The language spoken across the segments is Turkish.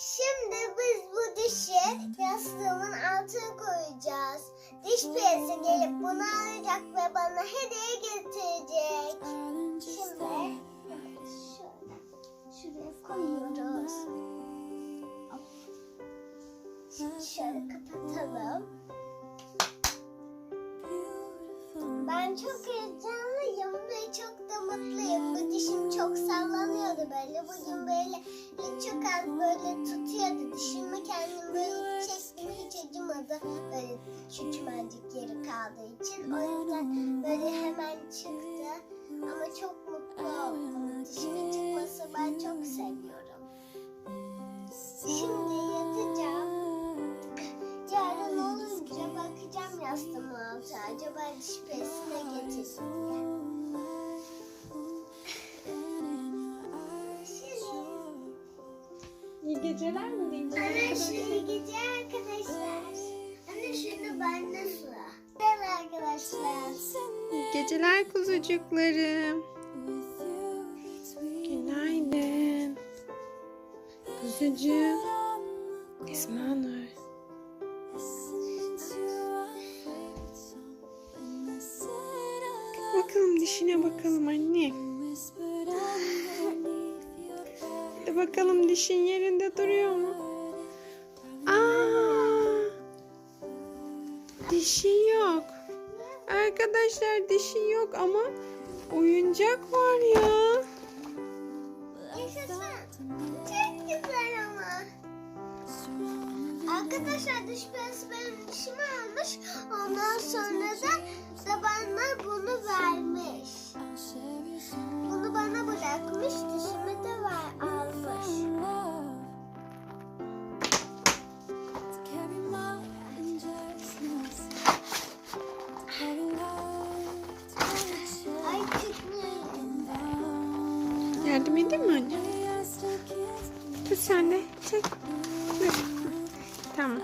Şimdi biz bu dişi yastığımın altına koyacağız. Diş piyesi gelip bunu alacak ve bana hediye getirecek. Şimdi şöyle şuraya koyuyoruz. Şimdi şöyle kapatalım. Ben çok heyecanlıyım mutluyum. Bu dişim çok sallanıyordu böyle. Bugün böyle çok az böyle tutuyordu. Dişimi kendim böyle çektim hiç acımadı. Böyle küçücük yeri kaldığı için. O yüzden böyle hemen çıktı. Ama çok mutlu oldum. Dişimin çıkması ben çok seviyorum. Şimdi yatacağım. Yarın olunca bakacağım yastığımın altına. Acaba diş pesine İyi geceler mi diyeceğim? Anne şimdi gece arkadaşlar. Anne şimdi bende sıra. Merhaba arkadaşlar. İyi geceler kuzucuklarım. Günaydın. Kuzucuğum. Esma Nur. Bakalım dişine bakalım anne. Bakalım dişin yerinde duruyor mu? Aa! Dişi yok. Arkadaşlar dişi yok ama oyuncak var ya. Arkadaşlar dış piyası benim dişimi almış. Ondan sonra da bana bunu vermiş. Bunu bana bırakmış. Dişimi de ver, Yardım edeyim mi anne? Tut sen de. Çek. Dur. Tamam.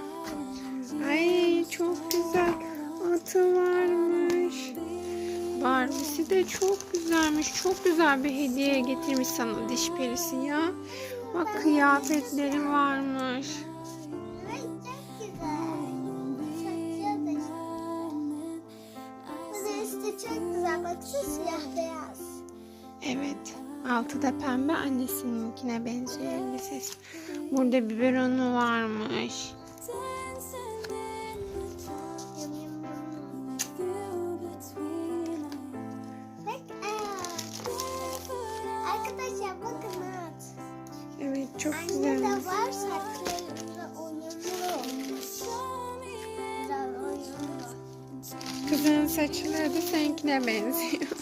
Ay çok güzel. Atı varmış. Barbie'si de çok güzelmiş. Çok güzel bir hediye getirmiş sana diş perisi ya. Bak kıyafetleri varmış. Çok güzel. Baksana siyah beyaz. Evet. Altı da pembe annesininkine benziyor elbisesi. Burada biberonu varmış. Evet çok Anne güzel. de var saçlarında uyumlu. Kızın saçları da seninkine benziyor.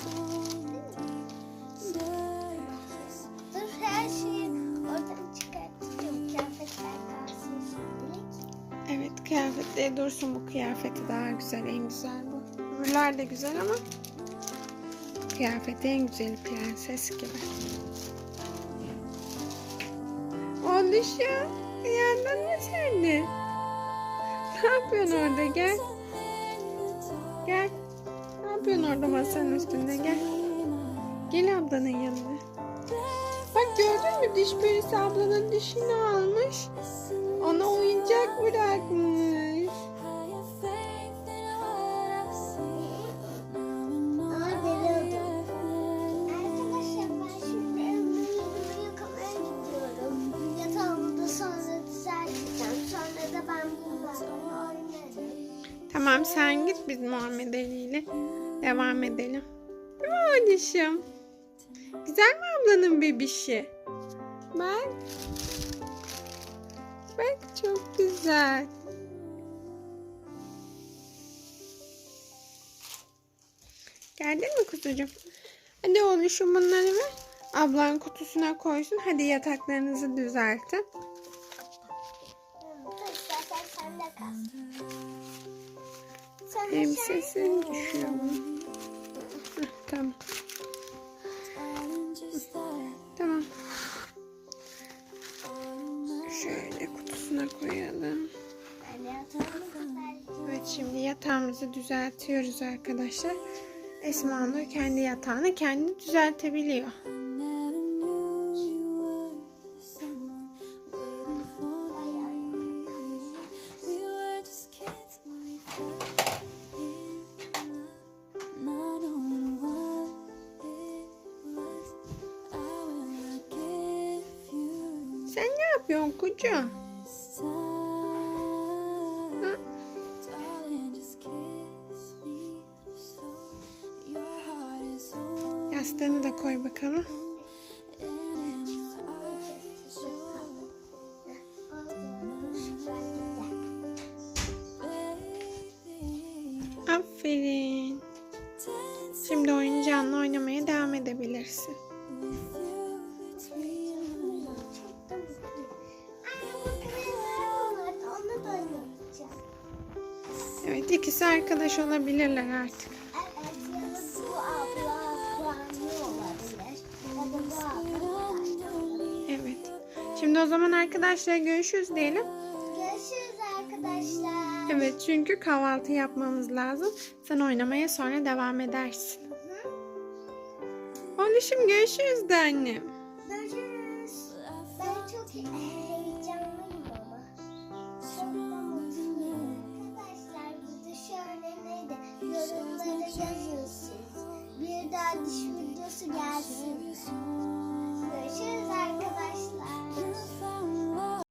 Kıyafetleri dursun bu kıyafeti daha güzel en güzel bu. Öbürler de güzel ama kıyafeti en güzeli prenses gibi. O düşüyor. Yandın mı sen de? Ne yapıyorsun orada gel. Gel. Ne yapıyorsun orada masanın üstünde gel. Gel ablanın yanına. Bak gördün mü diş perisi ablanın dişini almış. Ona oyuncak bırakmış. Tamam sen git biz Muhammed Ali ile devam edelim. Değil mi Alişim? Güzel mi ablanın bebişi? Bak çok güzel. Geldin mi kuzucuğum? Hadi oğluşum bunları ver. Ablan kutusuna koysun. Hadi yataklarınızı düzeltin. Dur istersen sen de kal. Sen Elbisesi düşüyor. Tamam. yatağımızı düzeltiyoruz arkadaşlar. Esma Nur kendi yatağını kendi düzeltebiliyor. Sen ne yapıyorsun kucu? Yastığını da koy bakalım. Aferin. Şimdi oyuncağınla oynamaya devam edebilirsin. Evet ikisi arkadaş olabilirler artık. Şimdi o zaman arkadaşlar görüşürüz diyelim. Görüşürüz arkadaşlar. Evet çünkü kahvaltı yapmamız lazım. Sen oynamaya sonra devam edersin. Hı? Oğluşum görüşürüz de annem. Görüşürüz. Ben çok